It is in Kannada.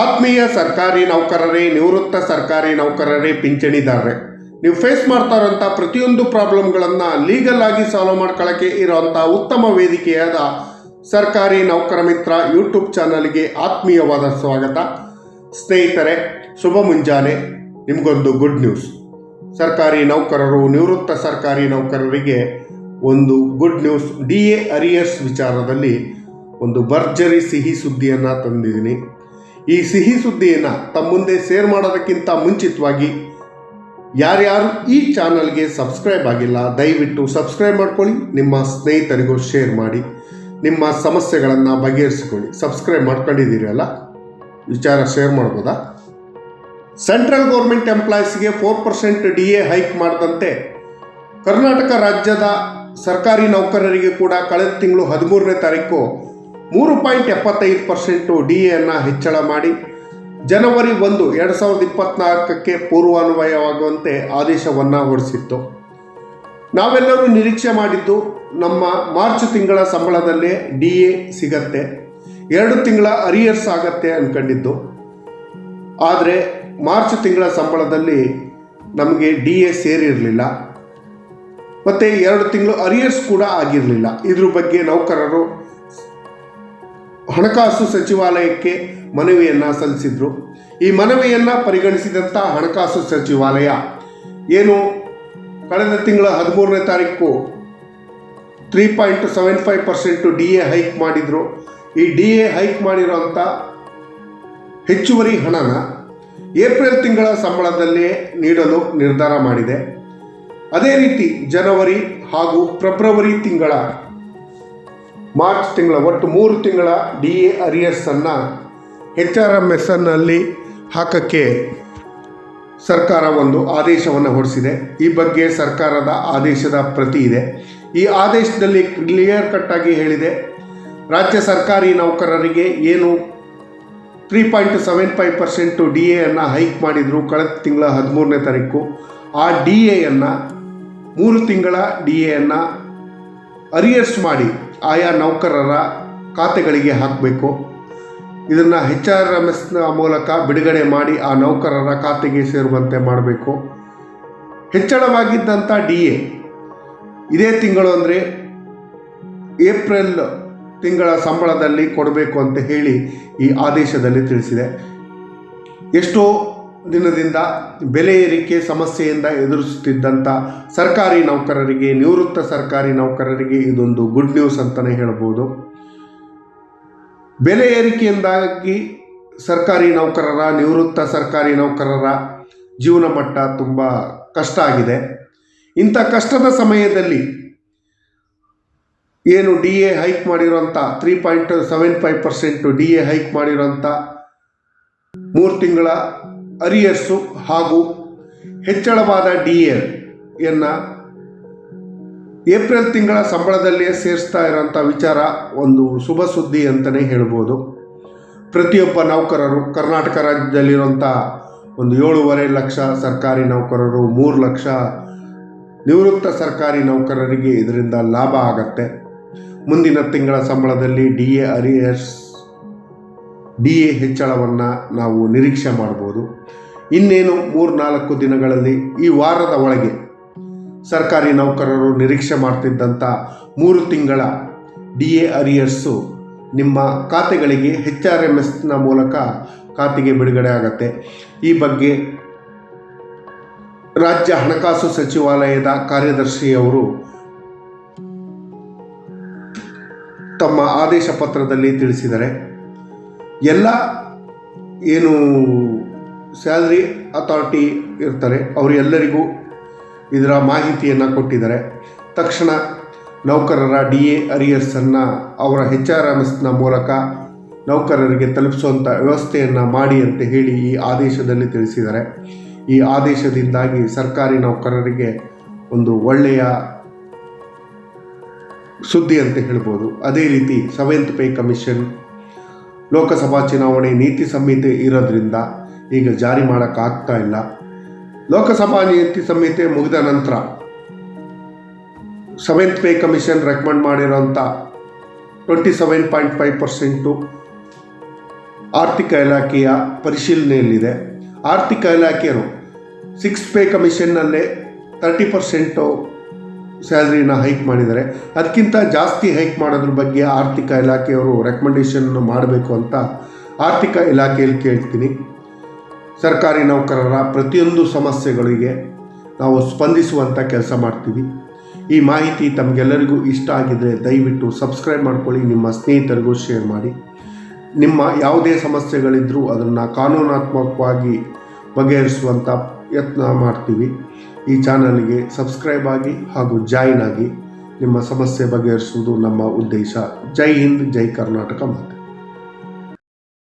ಆತ್ಮೀಯ ಸರ್ಕಾರಿ ನೌಕರರೇ, ನಿವೃತ್ತ ಸರ್ಕಾರಿ ನೌಕರರೇ, ಪಿಂಚಣಿದಾರರೇ, ನೀವು ಫೇಸ್ ಮಾಡ್ತಾ ಇರೋಂಥ ಪ್ರತಿಯೊಂದು ಪ್ರಾಬ್ಲಮ್ಗಳನ್ನು ಲೀಗಲ್ ಆಗಿ ಸಾಲ್ವ್ ಮಾಡ್ಕೊಳ್ಳೋಕ್ಕೆ ಇರೋವಂಥ ಉತ್ತಮ ವೇದಿಕೆಯಾದ ಸರ್ಕಾರಿ ನೌಕರ ಮಿತ್ರ ಯೂಟ್ಯೂಬ್ ಚಾನಲ್ಗೆ ಆತ್ಮೀಯವಾದ ಸ್ವಾಗತ. ಸ್ನೇಹಿತರೆ, ಶುಭ ಮುಂಜಾನೆ. ನಿಮಗೊಂದು ಗುಡ್ ನ್ಯೂಸ್ ಸರ್ಕಾರಿ ನೌಕರರು, ನಿವೃತ್ತ ಸರ್ಕಾರಿ ನೌಕರರಿಗೆ ಒಂದು good news D A arrears ವಿಚಾರದಲ್ಲಿ ಒಂದು ಭರ್ಜರಿ ಸಿಹಿ ಸುದ್ದಿಯನ್ನು ತಂದಿದ್ದೀನಿ. ಈ ಸಿಹಿ ಸುದ್ದಿಯನ್ನು ತಮ್ಮ ಮುಂದೆ ಶೇರ್ ಮಾಡೋದಕ್ಕಿಂತ ಮುಂಚಿತವಾಗಿ ಯಾರ್ಯಾರು ಈ ಚಾನಲ್ಗೆ ಸಬ್ಸ್ಕ್ರೈಬ್ ಆಗಿಲ್ಲ, ದಯವಿಟ್ಟು ಸಬ್ಸ್ಕ್ರೈಬ್ ಮಾಡ್ಕೊಳ್ಳಿ, ನಿಮ್ಮ ಸ್ನೇಹಿತರಿಗೂ ಶೇರ್ ಮಾಡಿ, ನಿಮ್ಮ ಸಮಸ್ಯೆಗಳನ್ನು ಬಗೆಹರಿಸಿಕೊಳ್ಳಿ. ಸಬ್ಸ್ಕ್ರೈಬ್ ಮಾಡ್ಕೊಂಡಿದ್ದೀರಲ್ಲ ವಿಚಾರ ಶೇರ್ ಮಾಡ್ಬೋದಾ? Central government ಎಂಪ್ಲಾಯೀಸ್ಗೆ four percent D A hike ಮಾಡಿದಂತೆ ಕರ್ನಾಟಕ ರಾಜ್ಯದ ಸರ್ಕಾರಿ ನೌಕರರಿಗೆ ಕೂಡ ಕಳೆದ ತಿಂಗಳು ಹದಿಮೂರನೇ ತಾರೀಕು ಮೂರು ಪಾಯಿಂಟ್ ಎಪ್ಪತ್ತೈದು ಪರ್ಸೆಂಟು ಡಿ ಎನ್ನು ಹೆಚ್ಚಳ ಮಾಡಿ ಜನವರಿ ಒಂದು, ಎರಡು ಸಾವಿರದ ಇಪ್ಪತ್ತ್ನಾಲ್ಕಕ್ಕೆ ಪೂರ್ವಾನ್ವಯವಾಗುವಂತೆ ಆದೇಶವನ್ನು ಹೊರಡಿಸಿತ್ತು. ನಾವೆಲ್ಲರೂ ನಿರೀಕ್ಷೆ ಮಾಡಿದ್ದು ನಮ್ಮ ಮಾರ್ಚ್ ತಿಂಗಳ ಸಂಬಳದಲ್ಲೇ ಡಿ ಎ ಸಿಗತ್ತೆ. ಎರಡು ತಿಂಗಳ ಅರಿಯರ್ಸ್ ಆಗತ್ತೆ ಅಂದ್ಕೊಂಡಿದ್ದು ಆದರೆ ಮಾರ್ಚ್ ತಿಂಗಳ ಸಂಬಳದಲ್ಲಿ ನಮಗೆ ಡಿ ಎ ಸೇರಿರಲಿಲ್ಲ. ಮತ್ತು ಎರಡು ತಿಂಗಳು ಅರಿಯರ್ಸ್ ಕೂಡ ಆಗಿರಲಿಲ್ಲ. ಇದ್ರ ಬಗ್ಗೆ ನೌಕರರು ಹಣಕಾಸು ಸಚಿವಾಲಯಕ್ಕೆ ಮನವಿಯನ್ನು ಸಲ್ಲಿಸಿದರು. ಈ ಮನವಿಯನ್ನು ಪರಿಗಣಿಸಿದಂಥ ಹಣಕಾಸು ಸಚಿವಾಲಯ ಏನು ಕಳೆದ ತಿಂಗಳ ಹದಿಮೂರನೇ ತಾರೀಕು three point seven five percent D A hike ಮಾಡಿದರು. ಈ ಡಿ ಎ ಹೈಕ್ ಮಾಡಿರೋಂಥ ಹೆಚ್ಚುವರಿ ಹಣನ ಏಪ್ರಿಲ್ ತಿಂಗಳ ಸಂಬಳದಲ್ಲೇ ನೀಡಲು ನಿರ್ಧಾರ ಮಾಡಿದೆ. ಅದೇ ರೀತಿ ಜನವರಿ ಹಾಗೂ ಫೆಬ್ರವರಿ ತಿಂಗಳ ಮಾರ್ಚ್ ತಿಂಗಳ ಒಟ್ಟು ಮೂರು ತಿಂಗಳ ಡಿ ಎ ಅರಿಯರ್ಸನ್ನು ಎಚ್ ಆರ್ ಎಂ ಎಸ್ ಎನ್ನಲ್ಲಿ ಹಾಕೋಕ್ಕೆ ಸರ್ಕಾರ ಒಂದು ಆದೇಶವನ್ನು ಹೊರಡಿಸಿದೆ ಈ ಬಗ್ಗೆ ಸರ್ಕಾರದ ಆದೇಶದ ಪ್ರತಿ ಇದೆ. ಈ ಆದೇಶದಲ್ಲಿ ಕ್ಲಿಯರ್ ಕಟ್ಟಾಗಿ ಹೇಳಿದೆ. ರಾಜ್ಯ ಸರ್ಕಾರಿ ನೌಕರರಿಗೆ ಏನು three point seven five percent D ಎಯನ್ನು hike ಮಾಡಿದರು ಕಳೆದ ತಿಂಗಳ ಹದಿಮೂರನೇ ತಾರೀಕು. ಆ ಡಿ ಎಯನ್ನು ಮೂರು ತಿಂಗಳ ಡಿ ಎಯನ್ನು ಅರಿಯರ್ಸ್ ಮಾಡಿ ಆಯಾ ನೌಕರರ ಖಾತೆಗಳಿಗೆ ಹಾಕಬೇಕು. ಇದನ್ನು ಹೆಚ್ ಆರ್ ಎಂ ಎಸ್ನ ಮೂಲಕ ಬಿಡುಗಡೆ ಮಾಡಿ ಆ ನೌಕರರ ಖಾತೆಗೆ ಸೇರುವಂತೆ ಮಾಡಬೇಕು. ಹೆಚ್ಚಳವಾಗಿದ್ದಂಥ ಡಿ ಎ ಇದೇ ತಿಂಗಳು ಅಂದರೆ ಏಪ್ರಿಲ್ ತಿಂಗಳ ಸಂಬಳದಲ್ಲಿ ಕೊಡಬೇಕು ಅಂತ ಹೇಳಿ ಈ ಆದೇಶದಲ್ಲಿ ತಿಳಿಸಿದೆ. ಎಷ್ಟೋ ದಿನದಿಂದ ಬೆಲೆ ಏರಿಕೆ ಸಮಸ್ಯೆಯಿಂದ ಎದುರಿಸುತ್ತಿದ್ದಂಥ ಸರ್ಕಾರಿ ನೌಕರರಿಗೆ, ನಿವೃತ್ತ ಸರ್ಕಾರಿ ನೌಕರರಿಗೆ ಇದೊಂದು ಗುಡ್ ನ್ಯೂಸ್ ಅಂತಲೇ ಹೇಳ್ಬೋದು. ಬೆಲೆ ಏರಿಕೆಯಿಂದಾಗಿ ಸರ್ಕಾರಿ ನೌಕರರ, ನಿವೃತ್ತ ಸರ್ಕಾರಿ ನೌಕರರ ಜೀವನ ಮಟ್ಟ ತುಂಬ ಕಷ್ಟ ಆಗಿದೆ. ಇಂಥ ಕಷ್ಟದ ಸಮಯದಲ್ಲಿ ಏನು ಡಿ ಎ ಹೈಕ್ ಮಾಡಿರೋಂಥ three point seven five percent D A hike ಮಾಡಿರೋಂಥ ಮೂರು ತಿಂಗಳ ಅರಿಯರ್ಸು ಹಾಗೂ ಹೆಚ್ಚಳವಾದ ಡಿ ಎನ್ನು ಏಪ್ರಿಲ್ ತಿಂಗಳ ಸಂಬಳದಲ್ಲಿಯೇ ಸೇರಿಸ್ತಾ ಇರೋಂಥ ವಿಚಾರ ಒಂದು ಶುಭ ಸುದ್ದಿ ಅಂತಲೇ ಹೇಳ್ಬೋದು. ಪ್ರತಿಯೊಬ್ಬ ನೌಕರರು ಕರ್ನಾಟಕ ರಾಜ್ಯದಲ್ಲಿರುವಂಥ ಒಂದು ಏಳೂವರೆ ಲಕ್ಷ ಸರ್ಕಾರಿ ನೌಕರರು, ಮೂರು ಲಕ್ಷ ನಿವೃತ್ತ ಸರ್ಕಾರಿ ನೌಕರರಿಗೆ ಇದರಿಂದ ಲಾಭ ಆಗತ್ತೆ. ಮುಂದಿನ ತಿಂಗಳ ಸಂಬಳದಲ್ಲಿ D A arrears D A ಹೆಚ್ಚಳವನ್ನು ನಾವು ನಿರೀಕ್ಷೆ ಮಾಡ್ಬೋದು. ಇನ್ನೇನು ಮೂರು ನಾಲ್ಕು ದಿನಗಳಲ್ಲಿ ಈ ವಾರದ ಒಳಗೆ ಸರ್ಕಾರಿ ನೌಕರರು ನಿರೀಕ್ಷೆ ಮಾಡ್ತಿದ್ದಂಥ ಮೂರು ತಿಂಗಳ ಡಿ ಎ ಅರಿಯರ್ಸು ನಿಮ್ಮ ಖಾತೆಗಳಿಗೆ ಹೆಚ್ ಆರ್ ಎಂ ಎಸ್ನ ಮೂಲಕ ಖಾತೆಗೆ ಬಿಡುಗಡೆ ಆಗತ್ತೆ. ಈ ಬಗ್ಗೆ ರಾಜ್ಯ ಹಣಕಾಸು ಸಚಿವಾಲಯದ ಕಾರ್ಯದರ್ಶಿಯವರು ತಮ್ಮ ಆದೇಶ ಪತ್ರದಲ್ಲಿ ತಿಳಿಸಿದರೆ ಎಲ್ಲ ಏನು ಸ್ಯಾಲ್ರಿ ಅಥಾರಿಟಿ ಇರ್ತಾರೆ, ಅವರೆಲ್ಲರಿಗೂ ಇದರ ಮಾಹಿತಿಯನ್ನು ಕೊಟ್ಟಿದ್ದಾರೆ. ತಕ್ಷಣ ನೌಕರರ ಡಿ ಎ ಅರಿಯರ್ಸನ್ನು ಅವರ ಹೆಚ್ ಆರ್ ಎಂ ಎಸ್ನ ಮೂಲಕ ನೌಕರರಿಗೆ ತಲುಪಿಸುವಂಥ ವ್ಯವಸ್ಥೆಯನ್ನು ಮಾಡಿ ಅಂತ ಹೇಳಿ ಈ ಆದೇಶದಲ್ಲಿ ತಿಳಿಸಿದ್ದಾರೆ. ಈ ಆದೇಶದಿಂದಾಗಿ ಸರ್ಕಾರಿ ನೌಕರರಿಗೆ ಒಂದು ಒಳ್ಳೆಯ ಸುದ್ದಿ ಅಂತ ಹೇಳ್ಬೋದು. ಅದೇ ರೀತಿ ಸೆವೆಂತ್ ಪೇ ಕಮಿಷನ್, ಲೋಕಸಭಾ ಚುನಾವಣೆ ನೀತಿ ಸಂಹಿತೆ ಇರೋದ್ರಿಂದ ಈಗ ಜಾರಿ ಮಾಡೋಕ್ಕಾಗ್ತಾ ಇಲ್ಲ. ಲೋಕಸಭಾ ನೀತಿ ಸಂಹಿತೆ ಮುಗಿದ ನಂತರ ಸೆವೆಂತ್ ಪೇ ಕಮಿಷನ್ ರೆಕಮೆಂಡ್ ಮಾಡಿರೋಂಥ twenty seven point five percent ಆರ್ಥಿಕ ಇಲಾಖೆಯ ಪರಿಶೀಲನೆಯಲ್ಲಿದೆ. ಆರ್ಥಿಕ ಇಲಾಖೆಯರು ಸಿಕ್ಸ್ ಪೇ ಕಮಿಷನ್ನಲ್ಲೇ ತರ್ಟಿ ಪರ್ಸೆಂಟು ಸ್ಯಾಲ್ರಿನ ಹೈಕ್ ಮಾಡಿದ್ದಾರೆ. ಅದಕ್ಕಿಂತ ಜಾಸ್ತಿ ಹೈಕ್ ಮಾಡೋದ್ರ ಬಗ್ಗೆ ಆರ್ಥಿಕ ಇಲಾಖೆಯವರು ರೆಕಮೆಂಡೇಷನ್ ಮಾಡಬೇಕು ಅಂತ ಆರ್ಥಿಕ ಇಲಾಖೆಯಲ್ಲಿ ಕೇಳ್ತೀನಿ. ಸರ್ಕಾರಿ ನೌಕರರ ಪ್ರತಿಯೊಂದು ಸಮಸ್ಯೆಗಳಿಗೆ ನಾವು ಸ್ಪಂದಿಸುವಂಥ ಕೆಲಸ ಮಾಡ್ತೀವಿ. ಈ ಮಾಹಿತಿ ತಮಗೆಲ್ಲರಿಗೂ ಇಷ್ಟ ಆಗಿದರೆ ದಯವಿಟ್ಟು ಸಬ್ಸ್ಕ್ರೈಬ್ ಮಾಡ್ಕೊಳ್ಳಿ, ನಿಮ್ಮ ಸ್ನೇಹಿತರಿಗೂ ಶೇರ್ ಮಾಡಿ. ನಿಮ್ಮ ಯಾವುದೇ ಸಮಸ್ಯೆಗಳಿದ್ದರೂ ಅದನ್ನು ಕಾನೂನಾತ್ಮಕವಾಗಿ ಬಗೆಹರಿಸುವಂಥ ಯತ್ನ ಮಾಡ್ತೀವಿ. ಈ ಚಾನಲ್ಗೆ ಸಬ್ಸ್ಕ್ರೈಬ್ ಆಗಿ ಹಾಗೂ ಜಾಯಿನ್ ಆಗಿ ನಿಮ್ಮ ಸಮಸ್ಯೆ ಬಗೆಹರಿಸುವುದು ನಮ್ಮ ಉದ್ದೇಶ. ಜೈ ಹಿಂದ್, ಜೈ ಕರ್ನಾಟಕ ಮಾತೆ.